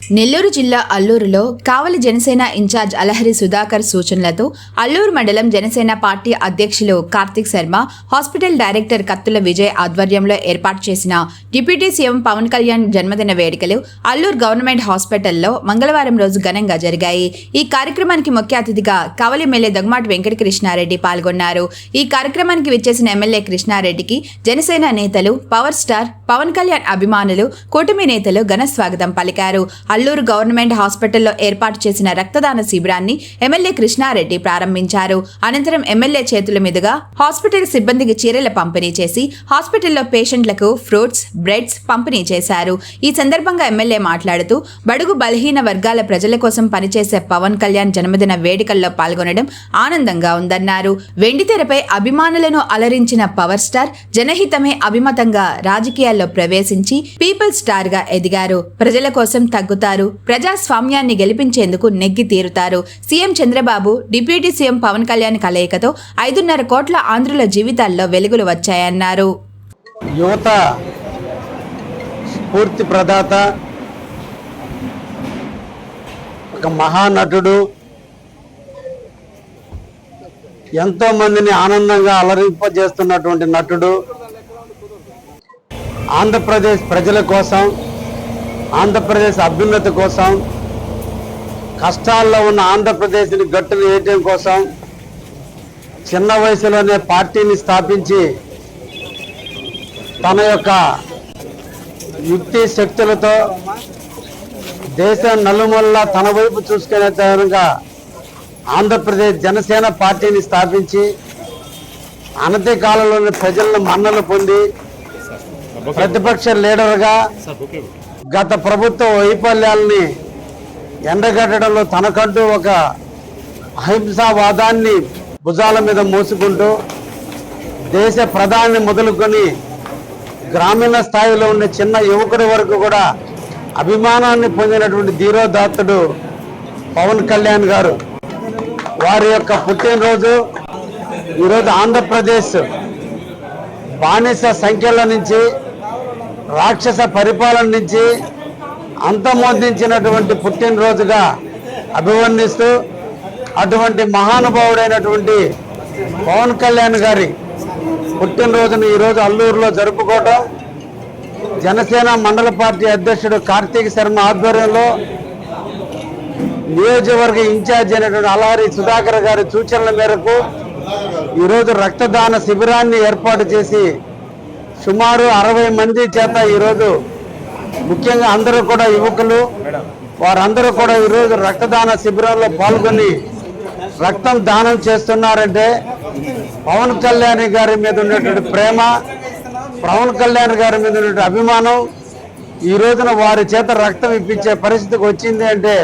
నెల్లూరు జిల్లా అల్లూరులో కావలి జనసేన ఇన్ఛార్జ్ అలహరి సుధాకర్ సూచనలతో అల్లూరు మండలం జనసేన పార్టీ అధ్యక్షులు కార్తిక్ శర్మ హాస్పిటల్ డైరెక్టర్ కత్తుల విజయ్ ఆధ్వర్యంలో ఏర్పాటు చేసిన డిప్యూటీ సీఎం పవన్ కళ్యాణ్ జన్మదిన వేడుకలు అల్లూరు గవర్నమెంట్ హాస్పిటల్లో మంగళవారం రోజు ఘనంగా జరిగాయి. ఈ కార్యక్రమానికి ముఖ్య అతిథిగా కావలి ఎమ్మెల్యే దగ్గమాటి వెంకట కృష్ణారెడ్డి పాల్గొన్నారు. ఈ కార్యక్రమానికి విచ్చేసిన ఎమ్మెల్యే కృష్ణారెడ్డికి జనసేన నేతలు పవర్ స్టార్ పవన్ కళ్యాణ్ అభిమానులు కూటమి నేతలు ఘన స్వాగతం పలికారు. అల్లూరు గవర్నమెంట్ హాస్పిటల్లో ఏర్పాటు చేసిన రక్తదాన శిబిరాన్ని ఎమ్మెల్యే కృష్ణారెడ్డి ప్రారంభించారు. అనంతరం ఎమ్మెల్యే చేతుల మీదుగా హాస్పిటల్ సిబ్బందికి చీరల పంపిణీ చేసి హాస్పిటల్లో పేషెంట్లకు ఫ్రూట్స్ బ్రెడ్స్ పంపిణీ చేశారు. ఈ సందర్భంగా ఎమ్మెల్యే మాట్లాడుతూ బడుగు బలహీన వర్గాల ప్రజల కోసం పనిచేసే పవన్ కళ్యాణ్ జన్మదిన వేడుకల్లో పాల్గొనడం ఆనందంగా ఉందన్నారు. వెండితెరపై అభిమానులను అలరించిన పవర్ స్టార్ జనహితమే అభిమతంగా రాజకీయాల్లో ప్రవేశించి పీపుల్ స్టార్గా ఎదిగారు. ప్రజల కోసం తగ్గుతారు ప్రజాస్వామ్యాన్ని గెలిపించేందుకు నెగ్గి తీరుతారు. CM Chandrababu deputy CM Pawan Kalyan కలయికతో ఐదున్నర కోట్ల ఆంధ్రుల జీవితాల్లో వెలుగులు వచ్చాయన్నారు. యువత స్ఫూర్తి ప్రదాత ఒక మహానటుడు ఎంతో మందిని ఆనందంగా అలరింపజేస్తున్నటువంటి నటుడు. ఆంధ్రప్రదేశ్ ప్రజల కోసం ఆంధ్రప్రదేశ్ అభ్యున్నతి కోసం కష్టాల్లో ఉన్న ఆంధ్రప్రదేశ్ని గట్టును వేయటం కోసం చిన్న వయసులోనే పార్టీని స్థాపించి తన యొక్క యుక్తి శక్తులతో దేశం నలుమూలలా తన వైపు చూసుకునే విధంగా ఆంధ్రప్రదేశ్ జనసేన పార్టీని స్థాపించి అనతి కాలంలోని ప్రజలను మన్నలు పొంది ప్రతిపక్ష లీడర్గా గత ప్రభుత్వ వైఫల్యాల్ని ఎండగట్టడంలో తనకంటూ ఒక అహింసావాదాన్ని భుజాల మీద మోసుకుంటూ దేశ ప్రధాని మొదలుకొని గ్రామీణ స్థాయిలో ఉన్న చిన్న యువకుడి వరకు కూడా అభిమానాన్ని పొందినటువంటి ధీరోదాత్తుడు పవన్ కళ్యాణ్ గారు. వారి యొక్క పుట్టినరోజు ఈరోజు ఆంధ్రప్రదేశ్ బానిస సంఖ్యల నుంచి రాక్షస పరిపాలన నుంచి అంతమొందించినటువంటి పుట్టినరోజుగా అభివర్ణిస్తూ అటువంటి మహానుభావుడైనటువంటి పవన్ కళ్యాణ్ గారి పుట్టినరోజును ఈరోజు అల్లూరులో జరుపుకోవటం. జనసేన మండల పార్టీ అధ్యక్షుడు కార్తీక శర్మ ఆధ్వర్యంలో నియోజకవర్గ ఇన్ఛార్జ్ అయినటువంటి అలహరి సుధాకర్ గారి సూచనల మేరకు ఈరోజు రక్తదాన శిబిరాన్ని ఏర్పాటు చేసి సుమారు అరవై మంది చేత ఈరోజు ముఖ్యంగా అందరూ కూడా యువకులు వారందరూ కూడా ఈరోజు రక్తదాన శిబిరాల్లో పాల్గొని రక్తం దానం చేస్తున్నారంటే పవన్ కళ్యాణ్ గారి మీద ఉన్నటువంటి ప్రేమ పవన్ కళ్యాణ్ గారి మీద ఉన్నటువంటి అభిమానం ఈ రోజున వారి చేత రక్తం ఇప్పించే పరిస్థితికి వచ్చింది అంటే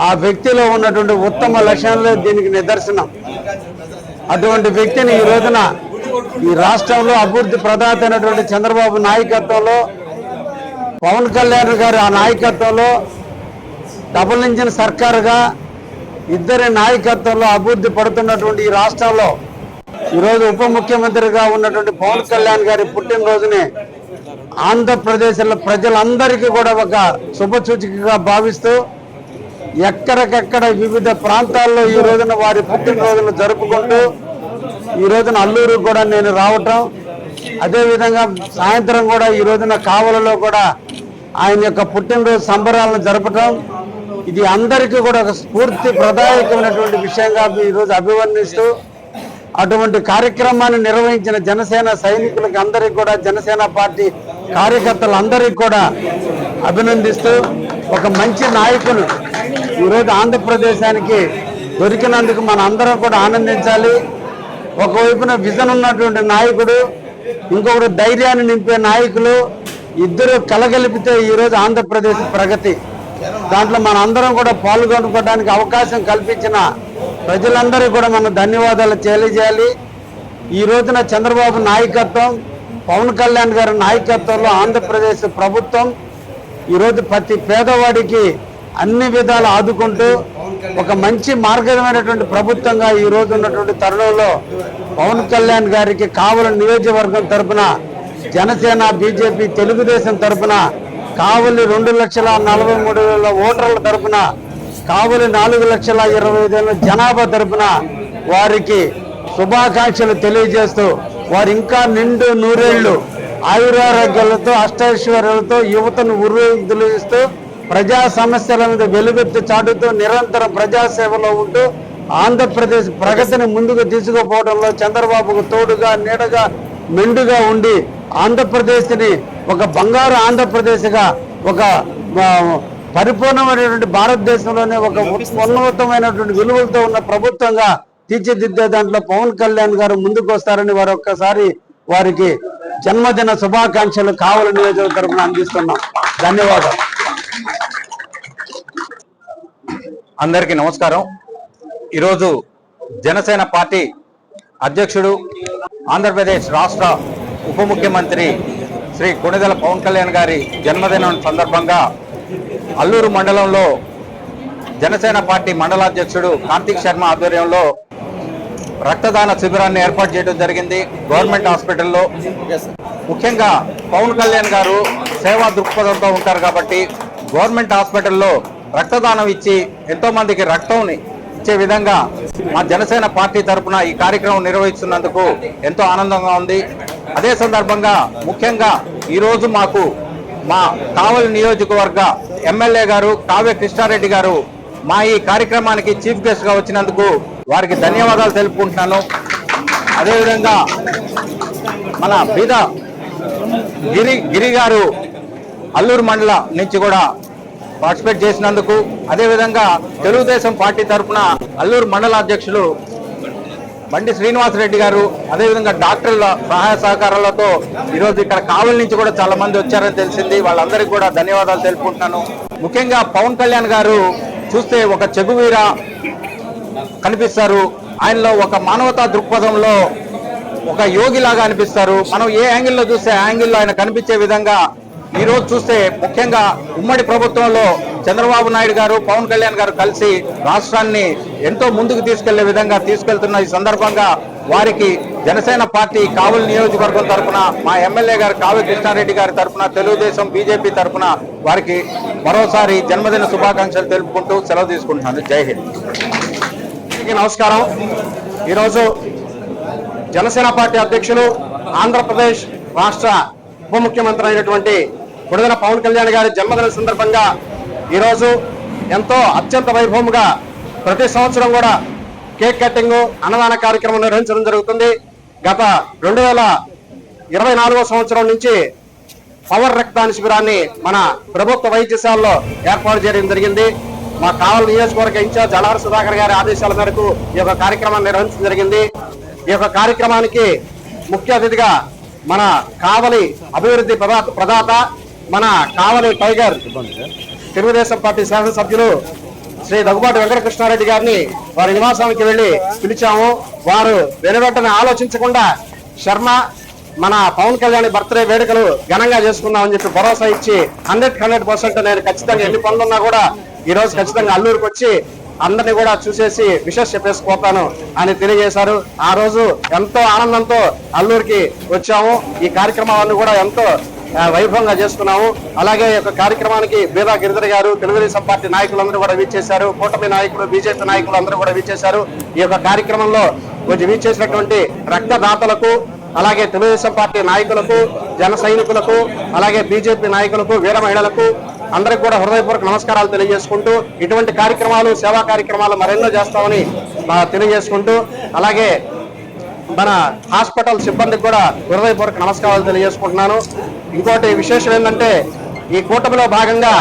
ఆ వ్యక్తిలో ఉన్నటువంటి ఉత్తమ లక్షణాలే దీనికి నిదర్శనం. అటువంటి వ్యక్తిని ఈ రోజున ఈ రాష్ట్రంలో అభివృద్ధి ప్రదాత అయినటువంటి చంద్రబాబు నాయకత్వంలో పవన్ కళ్యాణ్ గారి ఆ నాయకత్వంలో డబుల్ ఇంజిన్ సర్కారుగా ఇద్దరి నాయకత్వంలో అభివృద్ధి పడుతున్నటువంటి ఈ రాష్ట్రంలో ఈరోజు ఉప ముఖ్యమంత్రిగా ఉన్నటువంటి పవన్ కళ్యాణ్ గారి పుట్టినరోజుని ఆంధ్రప్రదేశ్లో ప్రజలందరికీ కూడా ఒక శుభసూచికగా భావిస్తూ ఎక్కడికెక్కడ వివిధ ప్రాంతాల్లో ఈ రోజున వారి పుట్టినరోజును జరుపుకుంటూ ఈ రోజున అల్లూరు కూడా నేను రావటం. అదేవిధంగా సాయంత్రం కూడా ఈ రోజున కావలలో కూడా ఆయన యొక్క పుట్టినరోజు సంబరాలను జరపటం. ఇది అందరికీ కూడా ఒక స్ఫూర్తి ప్రదాయకమైనటువంటి విషయంగా ఈరోజు అభివర్ణిస్తూ అటువంటి కార్యక్రమాన్ని నిర్వహించిన జనసేన సైనికులకి అందరికీ కూడా జనసేన పార్టీ కార్యకర్తలందరికీ కూడా అభినందిస్తూ ఒక మంచి నాయకులు ఈరోజు ఆంధ్రప్రదేశానికి దొరికినందుకు మన అందరం కూడా ఆనందించాలి. ఒకవైపున విజన్ ఉన్నటువంటి నాయకుడు ఇంకొకటి ధైర్యాన్ని నింపే నాయకులు ఇద్దరు కలగలిపితే ఈరోజు ఆంధ్రప్రదేశ్ ప్రగతి. దాంట్లో మన అందరం కూడా పాల్గొనుకోవడానికి అవకాశం కల్పించిన ప్రజలందరూ కూడా మనం ధన్యవాదాలు తెలియజేయాలి. ఈ రోజున చంద్రబాబు నాయకత్వం పవన్ కళ్యాణ్ గారి నాయకత్వంలో ఆంధ్రప్రదేశ్ ప్రభుత్వం ఈరోజు ప్రతి పేదవాడికి అన్ని విధాలు ఆదుకుంటూ ఒక మంచి మార్గమైనటువంటి ప్రభుత్వంగా ఈ రోజు ఉన్నటువంటి తరుణంలో పవన్ కళ్యాణ్ గారికి కావల నియోజకవర్గం తరపున జనసేన బీజేపీ తెలుగుదేశం తరపున కావలి రెండు లక్షల నలభై మూడు వేల ఓటర్ల తరపున కావలి నాలుగు లక్షల ఇరవై ఐదు వేల జనాభా తరపున వారికి శుభాకాంక్షలు తెలియజేస్తూ వారు ఇంకా నిండు నూరేళ్ళు ఆయురారోగ్యాలతో అష్టైశ్వర్యాలతో యువతను ఉర్రూతులిస్తూ ప్రజా సమస్యల మీద వెలుగెత్తు చాటుతూ నిరంతరం ప్రజాసేవలో ఉంటూ ఆంధ్రప్రదేశ్ ప్రగతిని ముందుకు తీసుకుపోవడంలో చంద్రబాబుకు తోడుగా నీడగా మెండుగా ఉండి ఆంధ్రప్రదేశ్ని ఒక బంగారు ఆంధ్రప్రదేశ్గా ఒక పరిపూర్ణమైనటువంటి భారతదేశంలోనే ఒక ఉన్నతమైనటువంటి విలువలతో ఉన్న ప్రభుత్వంగా తీర్చిదిద్దే దాంట్లో పవన్ కళ్యాణ్ గారు ముందుకు వస్తారని వారు ఒక్కసారి వారికి జన్మదిన శుభాకాంక్షలు కావాలని నియోజకవర్గం తరపున అందిస్తున్నాం. ధన్యవాదాలు. అందరికీ నమస్కారం. ఈరోజు జనసేన పార్టీ అధ్యక్షుడు ఆంధ్రప్రదేశ్ రాష్ట్ర ఉప ముఖ్యమంత్రి శ్రీ కొణిదెల పవన్ కళ్యాణ్ గారి జన్మదినం సందర్భంగా అల్లూరు మండలంలో జనసేన పార్టీ మండలాధ్యక్షుడు కార్తీక్ శర్మ ఆధ్వర్యంలో రక్తదాన శిబిరాన్ని ఏర్పాటు చేయడం జరిగింది. గవర్నమెంట్ హాస్పిటల్లో ముఖ్యంగా పవన్ కళ్యాణ్ గారు సేవా దృక్పథంతో ఉంటారు కాబట్టి గవర్నమెంట్ హాస్పిటల్లో రక్తదానం ఇచ్చి ఎంతో మందికి రక్తం ఇచ్చే విధంగా మా జనసేన పార్టీ తరఫున ఈ కార్యక్రమం నిర్వహిస్తున్నందుకు ఎంతో ఆనందంగా ఉంది. అదే సందర్భంగా ముఖ్యంగా ఈరోజు మాకు మా కావలి నియోజకవర్గ ఎమ్మెల్యే గారు కావ్య కృష్ణారెడ్డి గారు మా ఈ కార్యక్రమానికి చీఫ్ గెస్ట్గా వచ్చినందుకు వారికి ధన్యవాదాలు తెలుపుకుంటున్నాను. అదేవిధంగా మన బీద గిరి గిరి గారు అల్లూరు మండలం నుంచి కూడా పార్టిసిపేట్ చేసినందుకు అదేవిధంగా తెలుగుదేశం పార్టీ తరఫున అల్లూరు మండల అధ్యక్షులు బండి శ్రీనివాసరెడ్డి గారు అదేవిధంగా డాక్టర్ల సహాయ సహకారాలతో ఈరోజు ఇక్కడ కావలి నుంచి కూడా చాలా మంది వచ్చారని తెలిసింది. వాళ్ళందరికీ కూడా ధన్యవాదాలు తెలుపుకుంటున్నాను. ముఖ్యంగా పవన్ కళ్యాణ్ గారు చూస్తే ఒక చెగువీర కనిపిస్తారు. ఆయనలో ఒక మానవతా దృక్పథంలో ఒక యోగిలాగా అనిపిస్తారు. మనం ఏ యాంగిల్లో చూస్తే యాంగిల్లో ఆయన కనిపించే విధంగా ఈ రోజు చూస్తే ముఖ్యంగా ఉమ్మడి ప్రభుత్వంలో చంద్రబాబు నాయుడు గారు పవన్ కళ్యాణ్ గారు కలిసి రాష్ట్రాన్ని ఎంతో ముందుకు తీసుకెళ్ళే విధంగా తీసుకెళ్తున్న ఈ సందర్భంగా వారికి జనసేన పార్టీ కావలి నియోజకవర్గం తరఫున మా ఎమ్మెల్యే గారు కావ్య కృష్ణారెడ్డి గారి తరపున తెలుగుదేశం బీజేపీ తరఫున వారికి మరోసారి జన్మదిన శుభాకాంక్షలు తెలుపుకుంటూ సెలవు తీసుకుంటున్నాను. జై హింద్. నమస్కారం. ఈరోజు జనసేన పార్టీ అధ్యక్షులు ఆంధ్రప్రదేశ్ రాష్ట్ర ఉప ముఖ్యమంత్రి అయినటువంటి కొడుదల పవన్ కళ్యాణ్ గారి జన్మదిన సందర్భంగా ఈరోజు ఎంతో అత్యంత వైభవముగా ప్రతి సంవత్సరం కూడా కేక్ కటింగ్ అన్నదాన కార్యక్రమం నిర్వహించడం జరుగుతుంది. గత రెండు వేల ఇరవై నాలుగో సంవత్సరం నుంచి పవర్ రక్తదాన శిబిరాన్ని మన ప్రభుత్వ వైద్యశాలలో ఏర్పాటు చేయడం జరిగింది. మా కావలి నియోజకవర్గ ఇన్ఛార్జ్ అలహర్ సుధాకర్ గారి ఆదేశాల మేరకు ఈ యొక్క కార్యక్రమాన్ని నిర్వహించడం జరిగింది. ఈ యొక్క కార్యక్రమానికి ముఖ్య అతిథిగా మన కావలి అభివృద్ధి ప్రదా- ప్రదాత మన కావలి టైగర్ తెలుగుదేశం పార్టీ శాసనసభ్యులు శ్రీ దగ్గుబాటి వెంకటకృష్ణారెడ్డి గారిని వారి నివాసానికి వెళ్ళి పిలిచాము. వారు వెనువెంటనే ఆలోచించకుండా శర్మ మన పవన్ కళ్యాణ్ బర్త్డే వేడుకలు ఘనంగా చేసుకుందామని చెప్పి భరోసా ఇచ్చి హండ్రెడ్ హండ్రెడ్ పర్సెంట్ నేను ఖచ్చితంగా ఎన్ని పనులున్నా కూడా ఈ రోజు ఖచ్చితంగా అల్లూరుకి వచ్చి అందరినీ కూడా చూసేసి విషెస్ చెప్పేసిపోతాను అని తెలియజేశారు. ఆ రోజు ఎంతో ఆనందంతో అల్లూరికి వచ్చాము. ఈ కార్యక్రమాలన్నీ కూడా ఎంతో వైభవంగా చేసుకున్నాము. అలాగే ఈ యొక్క కార్యక్రమానికి బీదా గిరిధర్ గారు తెలుగుదేశం పార్టీ నాయకులందరూ కూడా వీచేశారు కూటమి నాయకులు బీజేపీ నాయకులు అందరూ కూడా వీచేశారు ఈ యొక్క కార్యక్రమంలో కొంచెం వీచేసినటువంటి రక్తదాతలకు అలాగే తెలుగుదేశం పార్టీ నాయకులకు జన సైనికులకు అలాగే బీజేపీ నాయకులకు వీర మహిళలకు అందరికి కూడా హృదయపూర్వక నమస్కారాలు తెలియజేసుకుంటూ ఇటువంటి కార్యక్రమాలు సేవా కార్యక్రమాలు మరెన్నో చేస్తామని తెలియజేసుకుంటూ అలాగే మన హాస్పిటల్ సిబ్బందికి కూడా హృదయపూర్వక నమస్కారాలు తెలియజేసుకుంటున్నాను. ఇంకోటి విశేషం ఏంటంటే ఈ కూటమిలో భాగంగా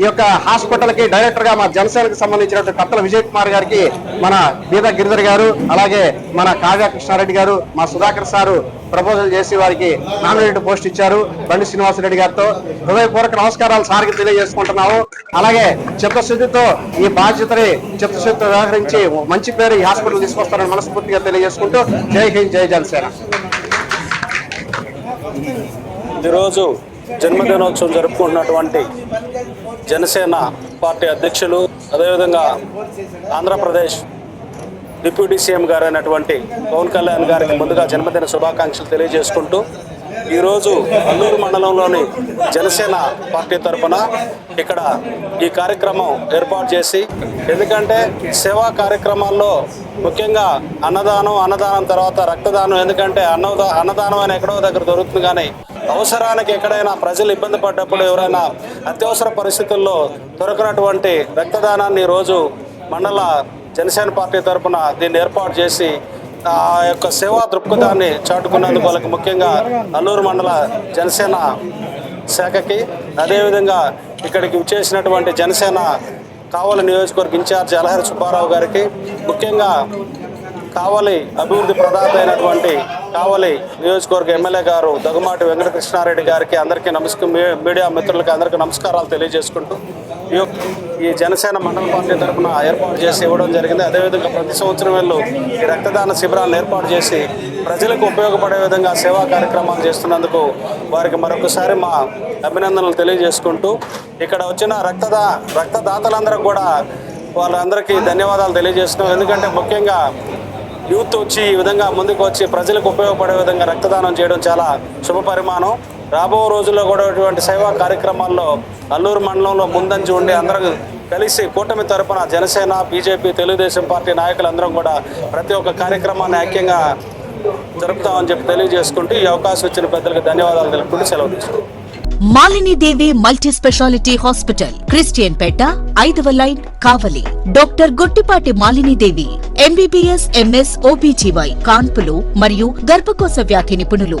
ఈ యొక్క హాస్పిటల్కి డైరెక్టర్గా మా జనసేనకు సంబంధించినటువంటి కత్తల విజయ్ కుమార్ గారికి మన బీద గిరిధర్ గారు అలాగే మన కావ్య కృష్ణారెడ్డి గారు మా సుధాకర్ సారు ప్రపోజల్ చేసి వారికి నామినేటెడ్ పోస్ట్ ఇచ్చారు. బండి శ్రీనివాసరెడ్డి గారితో. హృదయపూర్వక నమస్కారాలు సార్కి తెలియజేసుకుంటున్నాము. అలాగే చిత్తశుద్ధితో ఈ బాధ్యతని చిత్తశుద్ధితో వ్యవహరించి మంచి పేరు ఈ హాస్పిటల్ తీసుకొస్తారని మనస్ఫూర్తిగా తెలియజేసుకుంటూ జై హింద్ జై జనసేన. ఈరోజు జన్మదినోత్సవం జరుపుకుంటున్నటువంటి జనసేన పార్టీ అధ్యక్షులు అదేవిధంగా ఆంధ్రప్రదేశ్ డిప్యూటీ సీఎం గారు అయినటువంటి పవన్ కళ్యాణ్ గారికి ముందుగా జన్మదిన శుభాకాంక్షలు తెలియజేసుకుంటూ ఈరోజు అల్లూరు మండలంలోని జనసేన పార్టీ తరఫున ఇక్కడ ఈ కార్యక్రమం ఏర్పాటు చేసి ఎందుకంటే సేవా కార్యక్రమాల్లో ముఖ్యంగా అన్నదానం అన్నదానం తర్వాత రక్తదానం ఎందుకంటే అన్నదా అన్నదానం అని ఎక్కడో దగ్గర దొరుకుతుంది కానీ అవసరానికి ఎక్కడైనా ప్రజలు ఇబ్బంది పడ్డప్పుడు ఎవరైనా అత్యవసర పరిస్థితుల్లో దొరకనటువంటి రక్తదానాన్ని ఈరోజు మండల జనసేన పార్టీ తరఫున దీన్ని ఏర్పాటు చేసి ఆ యొక్క సేవా దృక్పథాన్ని చాటుకున్నందుకు వాళ్ళకి ముఖ్యంగా అల్లూరు మండల జనసేన శాఖకి అదేవిధంగా ఇక్కడికి విచ్చేసినటువంటి జనసేన కావలి నియోజకవర్గ ఇన్ఛార్జ్ అలహరి సుబ్బారావు గారికి ముఖ్యంగా కావలి అభివృద్ధి ప్రదాత అయినటువంటి కావలి నియోజకవర్గ ఎమ్మెల్యే గారు దగ్గుమాటి వెంకటకృష్ణారెడ్డి గారికి అందరికీ నమస్క మీడియా మిత్రులకి అందరికీ నమస్కారాలు తెలియజేసుకుంటూ ఈ యొక్క ఈ జనసేన మండల పార్టీ తరఫున ఏర్పాటు చేసి ఇవ్వడం జరిగింది. అదేవిధంగా ప్రతి సంవత్సరం వీళ్ళు ఈ రక్తదాన శిబిరాలను ఏర్పాటు చేసి ప్రజలకు ఉపయోగపడే విధంగా సేవా కార్యక్రమాలు చేస్తున్నందుకు వారికి మరొకసారి మా అభినందనలు తెలియజేసుకుంటూ ఇక్కడ వచ్చిన రక్తదా రక్తదాతలందరూ కూడా వాళ్ళందరికీ ధన్యవాదాలు తెలియజేస్తున్నాం. ఎందుకంటే ముఖ్యంగా యూత్ వచ్చి ఈ విధంగా ముందుకు వచ్చి ప్రజలకు ఉపయోగపడే విధంగా రక్తదానం చేయడం చాలా శుభ పరిమాణం. రాబో రోజుల్లో కూడా ఇటువంటి సేవా కార్యక్రమాల్లో కల్లూరు మండలంలో ముందంజు ఉండి అందరూ కలిసి కూటమి తరపున జనసేన బీజేపీ తెలుగుదేశం పార్టీ నాయకులందరం కూడా ప్రతి ఒక్క కార్యక్రమాన్ని ఐక్యంగా జరుపుతామని చెప్పి తెలియజేసుకుంటూ ఈ అవకాశం ఇచ్చిన పెద్దలకు ధన్యవాదాలు తెలుపుకుంటూ సెలవు తీసుకుంటాం Malinidevi multi speciality hospital Christian పేట ఐదవ line Kavali. Doctor Gottipati Malinidevi MBBS MS OBGY కాన్పులు మరియు గర్భకోశ వ్యాధి నిపుణులు.